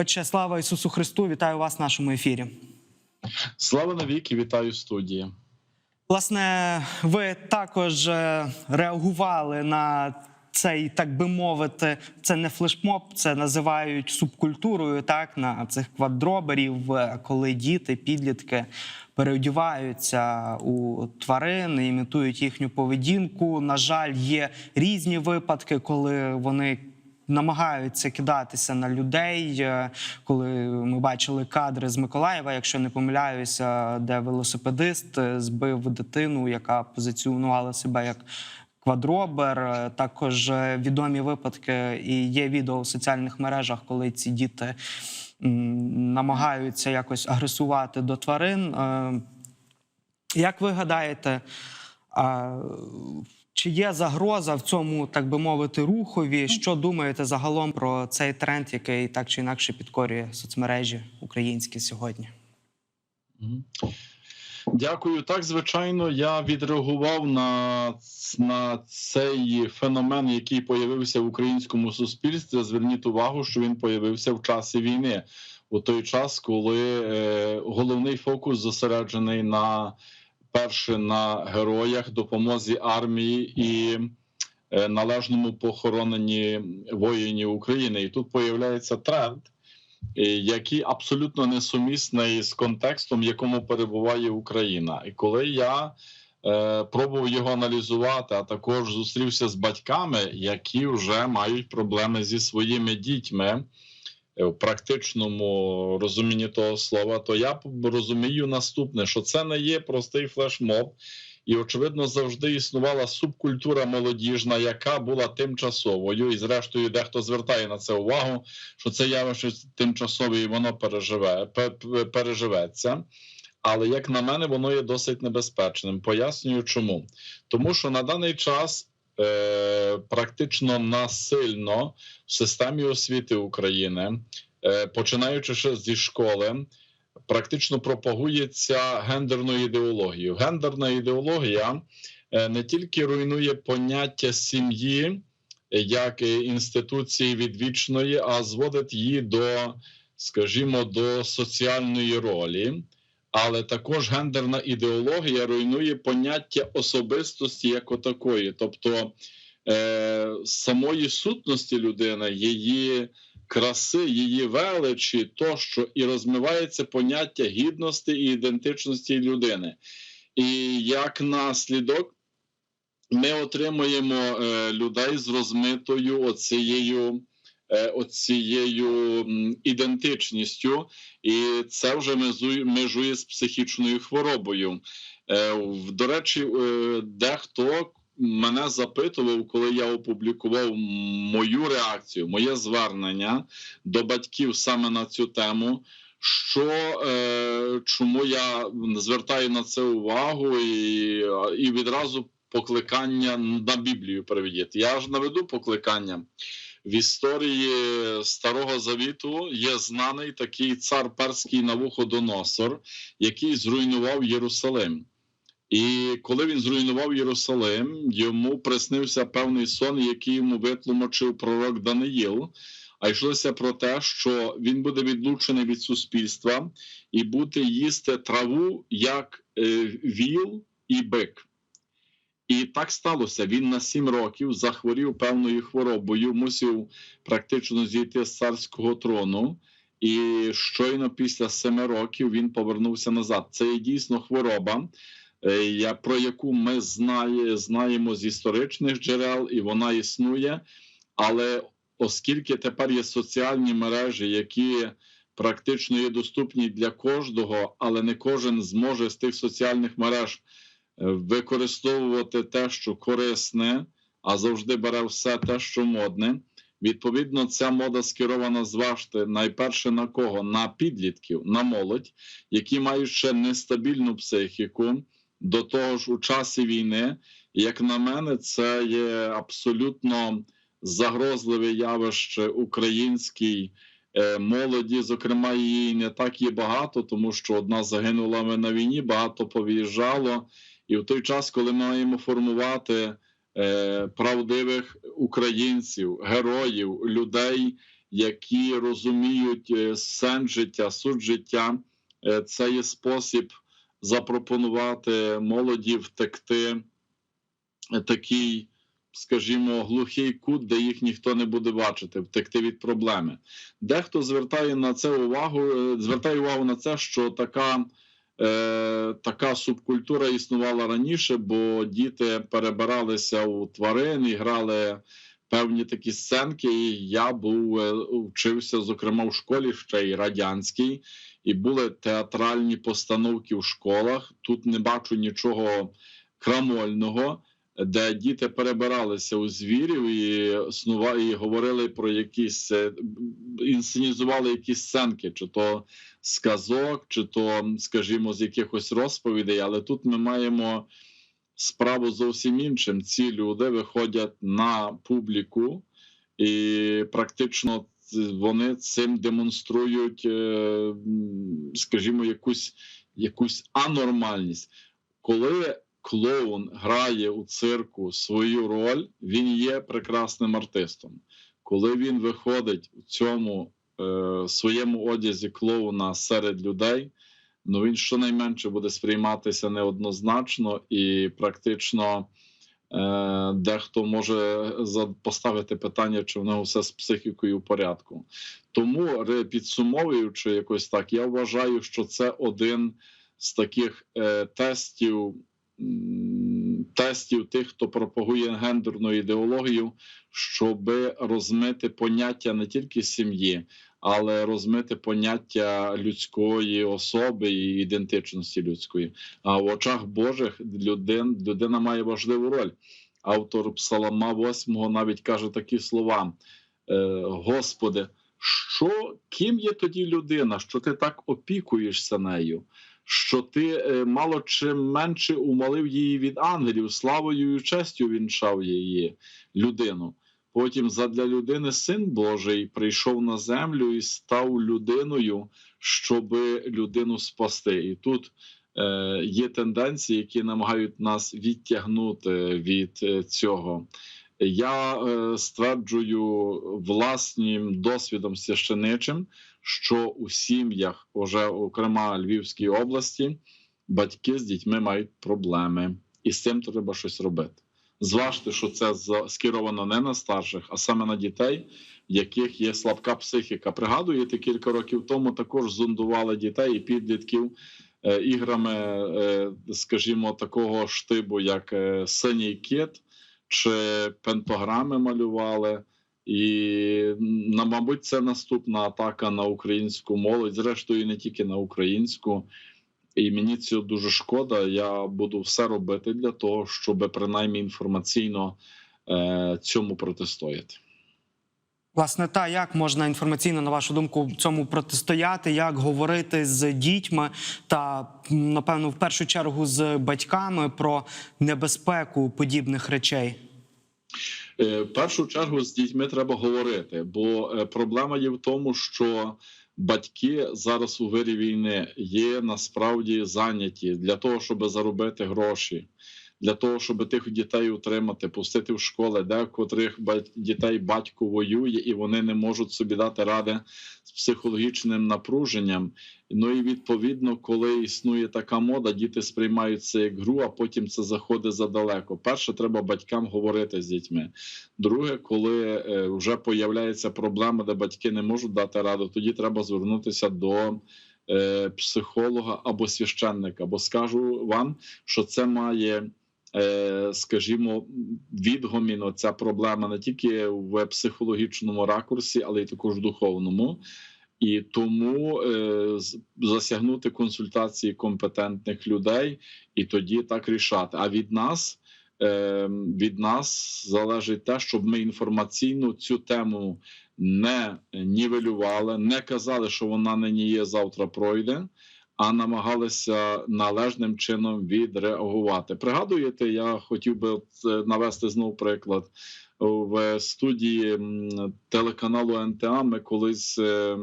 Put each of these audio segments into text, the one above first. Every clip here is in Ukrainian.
Отче, слава Ісусу Христу! Вітаю вас в нашому ефірі. Слава навіки, вітаю студії. Власне, ви також е, реагували на цей, так би мовити, це не флешмоб, це називають субкультурою, так на цих квадроберів, е, коли діти, підлітки переодіваються у тварин, імітують їхню поведінку. На жаль, є різні випадки, коли вони намагаються кидатися на людей. Е, Коли ми бачили кадри з Миколаєва, якщо не помиляюся, де велосипедист е, збив дитину, яка позиціонувала себе як квадробер. Е, Також відомі випадки, і є відео в соціальних мережах, коли ці діти намагаються якось агресувати до тварин. Як ви гадаєте? Чи є загроза в цьому, так би мовити, рухові? Що думаєте загалом про цей тренд, який так чи інакше підкорює соцмережі українські сьогодні? Дякую. Так, звичайно, я відреагував на, на цей феномен, який появився в українському суспільстві. Зверніть увагу, що він появився в часі війни, у той час, коли е, головний фокус зосереджений на перше на героях, допомозі армії і е, належному похороненні воїнів України. І тут появляється тренд. е, який абсолютно несумісний з контекстом, в якому перебуває Україна. І коли я е, пробував його аналізувати, а також зустрівся з батьками, які вже мають проблеми зі своїми дітьми в практичному розумінні того слова, то я розумію наступне: що це не є простий флешмоб. І, очевидно, завжди існувала субкультура молодіжна, яка була тимчасовою, і, зрештою, дехто звертає на це увагу, що це явище тимчасове і воно переживе, пе- пе- переживеться. Але як на мене, воно є досить небезпечним. Пояснюю, чому. Тому що на даний час е, практично насильно в системі освіти України, е, починаючи ще зі школи, практично пропагується гендерною ідеологією. Гендерна ідеологія е, не тільки руйнує поняття сім'ї як е, інституції відвічної, а зводить її до, скажімо, до соціальної ролі. Але також гендерна ідеологія руйнує поняття особистості як отакої, тобто е, самої сутності людини, її краси, її величі, тощо і розмивається поняття гідності і ідентичності людини. І як наслідок ми отримуємо е, людей з розмитою оцією, оцією ідентичністю, і це вже межує, з психічною хворобою. Е, до речі, е, дехто мене запитував, коли я опублікував мою реакцію, моє звернення до батьків саме на цю тему. Що е, чому я звертаю на це увагу і, і відразу покликання на Біблію переведіть. Я ж наведу покликання. В історії Старого Завіту є знаний такий цар перський Навуходоносор, який зруйнував Єрусалим. І коли він зруйнував Єрусалим, йому приснився певний сон, який йому витлумачив пророк Даниїл. А йшлося про те, що він буде відлучений від суспільства і буде їсти траву як е, віл і бик. І так сталося. Він на сім років захворів певною хворобою, мусив практично зійти з царського трону. І щойно після семи років він повернувся назад. Це є дійсно хвороба, е, про яку ми знає, знаємо з історичних джерел, і вона існує. Але оскільки тепер є соціальні мережі, які практично є доступні для кожного, але не кожен зможе з тих соціальних мереж використовувати те, що корисне, а завжди бере все те, що модне. Відповідно, ця мода скерована зважте найперше на кого? На підлітків, на молодь, які мають ще нестабільну психіку. До того ж, у часі війни, як на мене, це є абсолютно загрозливе явище українській е, молоді. Зокрема, її не так є багато, тому що одна загинула на війні, багато повиїжджало. І в той час, коли маємо формувати е, правдивих українців, героїв, людей, які розуміють е, сенс життя, суть життя. Е, Це є спосіб запропонувати молоді втекти е, такий, скажімо, глухий кут, де їх ніхто не буде бачити, втекти від проблеми. Дехто звертає на це увагу, е, звертає увагу на це, що така. Е, така субкультура існувала раніше, бо діти перебиралися у тварин і грали певні такі сценки. І я був е, вчився, зокрема, в школі ще й радянській, і були театральні постановки в школах. Тут не бачу нічого крамольного. Де діти перебиралися у звірів і і говорили про якісь е, інсценізували якісь сценки, чи то сказок, чи то, скажімо, з якихось розповідей. Але тут ми маємо справу зовсім іншим. Ці люди виходять на публіку, і практично вони цим демонструють, е, скажімо, якусь, якусь анормальність. Коли клоун грає у цирку свою роль, він є прекрасним артистом. Коли він виходить у цьому е, своєму одязі клоуна серед людей, ну він щонайменше буде сприйматися неоднозначно і практично е, дехто може поставити питання, чи в нього все з психікою в порядку. Тому, підсумовуючи якось так, я вважаю, що це один з таких е, тестів. Тестів тих, хто пропагує гендерну ідеологію, щоб розмити поняття не тільки сім'ї, але розмити поняття людської особи і ідентичності людської. А в очах Божих людин, людина має важливу роль. Автор Псалма 8 навіть каже такі слова: е, Господи, що ким є тоді людина, що ти так опікуєшся нею? Що ти е, мало чим менше умалив її від ангелів, славою і честю вінчав її людину. Потім задля людини син Божий прийшов на землю і став людиною, щоб людину спасти. І тут е, є тенденції, які намагають нас відтягнути від е, цього. Я е, стверджую власним досвідом священичим, що у сім'ях, уже окрема Львівській області, батьки з дітьми мають проблеми, і з цим треба щось робити. Зважте, що це скеровано не на старших, а саме на дітей, в яких є слабка психіка. Пригадуєте, кілька років тому також зондували дітей і підлітків е, іграми, е, скажімо, такого штибу, як е, синій кит чи пентограми малювали. І мабуть, це наступна атака на українську молодь, зрештою, не тільки на українську. І мені цього дуже шкода. Я буду все робити для того, щоб принаймні інформаційно е, цьому протистояти. Власне, та як можна інформаційно, на вашу думку, цьому протистояти, як говорити з дітьми та напевно в першу чергу з батьками про небезпеку подібних речей? Е, першу чергу з дітьми треба говорити, бо е, проблема є в тому, що батьки зараз у вирі війни є насправді зайняті для того, щоб заробити гроші, для того, щоб тих дітей утримати, пустити в школи, де котрих дітей батько воює, і вони не можуть собі дати ради з психологічним напруженням. Ну і відповідно, коли існує така мода, діти сприймають це як гру, а потім це заходить задалеко. Перше, треба батькам говорити з дітьми. Друге, коли е, вже появляється проблема, де батьки не можуть дати раду, тоді треба звернутися до е, психолога або священника. Бо скажу вам, що це має. Е, Скажімо, відгомін ця проблема не тільки в психологічному ракурсі, але й також в духовному. І тому е, засягнути консультації компетентних людей і тоді так рішати. А від нас е, від нас залежить те, щоб ми інформаційно цю тему не нівелювали, не казали, що вона нині є, завтра пройде, а намагалися належним чином відреагувати. Пригадуєте, я хотів би навести знов приклад в студії телеканалу НТА. Ми колись. е,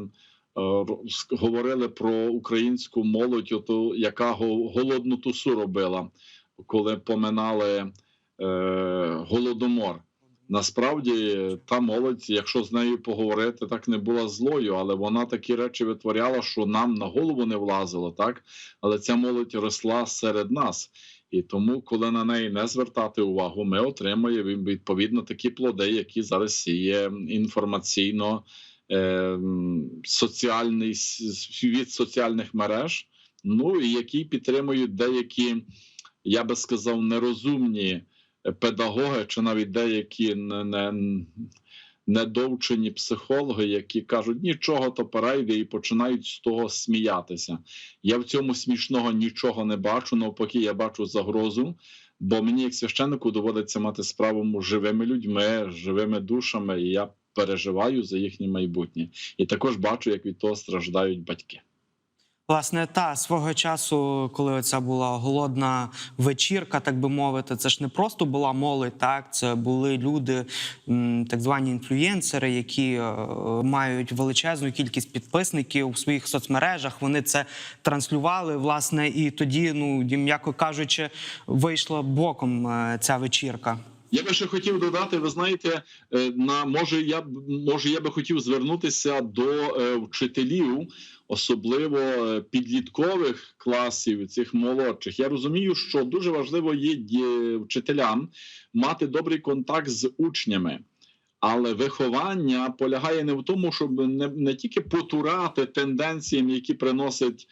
е, Говорили про українську молодь, яка го- голодну тусу робила, коли поминали е, голодомор. Насправді, та молодь, якщо з нею поговорити, так не була злою, але вона такі речі витворяла, що нам на голову не влазило, так? Але ця молодь росла серед нас. І тому, коли на неї не звертати увагу, ми отримуємо відповідно такі плоди, які зараз сіє інформаційно е, соціальний світ соціальних мереж, ну і які підтримують деякі, я би сказав, нерозумні педагоги, чи навіть деякі не, не, недовчені психологи, які кажуть, нічого то перейде, і починають з того сміятися. Я в цьому смішного нічого не бачу. Навпаки, я бачу загрозу. Бо мені, як священнику, доводиться мати справу з живими людьми, живими душами, і я переживаю за їхнє майбутнє. І також бачу, як від того страждають батьки. Власне, та свого часу, коли оця була голодна вечірка, так би мовити, це ж не просто була молодь, так це були люди, так звані інфлюєнсери, які е, мають величезну кількість підписників у своїх соцмережах. Вони це транслювали. Власне, і тоді, ну м'яко кажучи, вийшла боком е, ця вечірка. Я би ще хотів додати, ви знаєте, е, на може я може я би хотів звернутися до е, вчителів, особливо е, підліткових класів, цих молодших. Я розумію, що дуже важливо є вчителям мати добрий контакт з учнями. Але виховання полягає не в тому, щоб не, не тільки потурати тенденціям, які приносить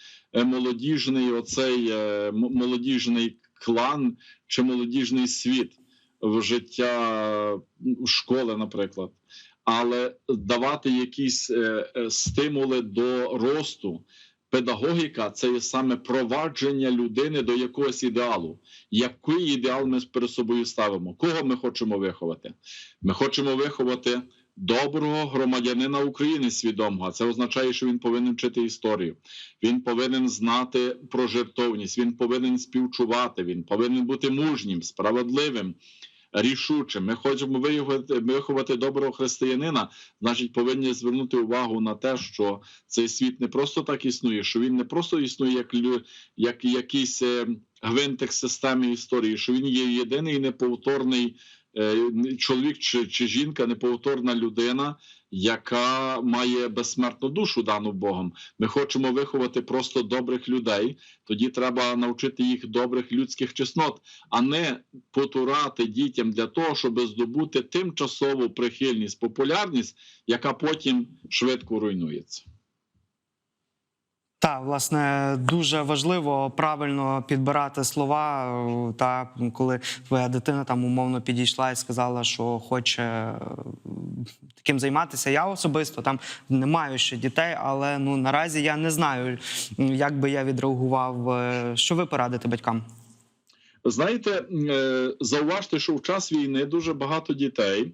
молодіжний оцей молодіжний клан чи молодіжний світ в життя школи, наприклад, але давати якісь е, е, стимули до росту. Педагогіка це є саме провадження людини до якогось ідеалу. Який ідеал ми перед собою ставимо? Кого ми хочемо виховати? Ми хочемо виховати доброго громадянина України свідомого. Це означає, що він повинен вчити історію. Він повинен знати про жертовність, він повинен співчувати, він повинен бути мужнім, справедливим, рішучим. Ми хочемо виховати, виховати доброго християнина, значить, повинні звернути увагу на те, що цей світ не просто так існує, що він не просто існує як, як якийсь е, гвинтик системи історії, що він є єдиний неповторний е, чоловік чи, чи жінка, неповторна людина, яка має безсмертну душу дану Богом. Ми хочемо виховати просто добрих людей. Тоді треба навчити їх добрих людських чеснот, а не потурати дітям для того, щоб здобути тимчасову прихильність, популярність, яка потім швидко руйнується. Так, власне, дуже важливо правильно підбирати слова. е, Та коли твоя дитина там умовно підійшла і сказала, що хоче е, таким займатися. Я особисто там не маю ще дітей, але ну наразі я не знаю, як би я відреагував. Е, Що ви порадите батькам? Знаєте, зауважте, що в час війни дуже багато дітей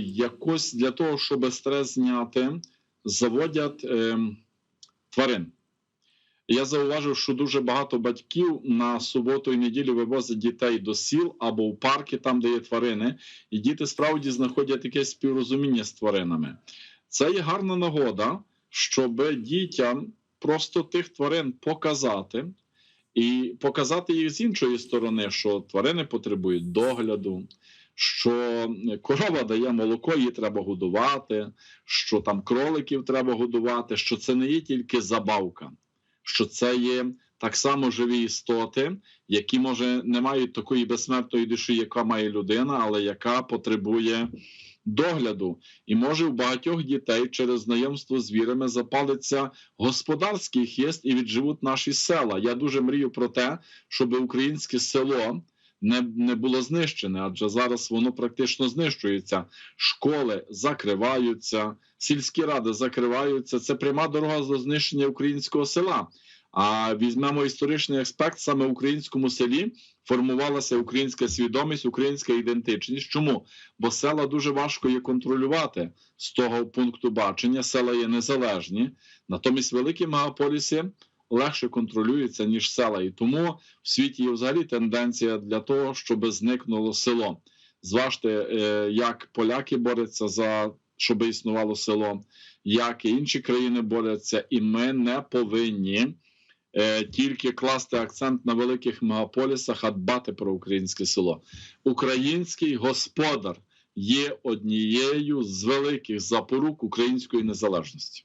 якось для того, щоб стрес зняти, заводять е, тварин. Я зауважив, що дуже багато батьків на суботу і неділю вивозять дітей до сіл або в парки, там, де є тварини, і діти справді знаходять якесь співрозуміння з тваринами. Це є гарна нагода, щоб дітям просто тих тварин показати, і показати їх з іншої сторони, що тварини потребують догляду, що корова дає молоко, її треба годувати, що там кроликів треба годувати, що це не є тільки забавка, що це є так само живі істоти, які може не мають такої безсмертної душі, яка має людина, але яка потребує догляду. І може в багатьох дітей через знайомство з вірами запалиться господарський хист і відживуть наші села. Я дуже мрію про те, щоб українське село. Не, не було знищене, адже зараз воно практично знищується. Школи закриваються, сільські ради закриваються. Це пряма дорога до знищення українського села. А візьмемо історичний аспект саме в українському селі формувалася українська свідомість, українська ідентичність. Чому? Бо села дуже важко є контролювати з того пункту бачення. Села є незалежні, натомість великі мегаполіси легше контролюються ніж села, і тому в світі є взагалі тенденція для того, щоб зникнуло село. Зважте, е, як поляки борються за щоб існувало село, як і інші країни борються, і ми не повинні е, тільки класти акцент на великих мегаполісах, а дбати про українське село. Український господар, є однією з великих запорук української незалежності.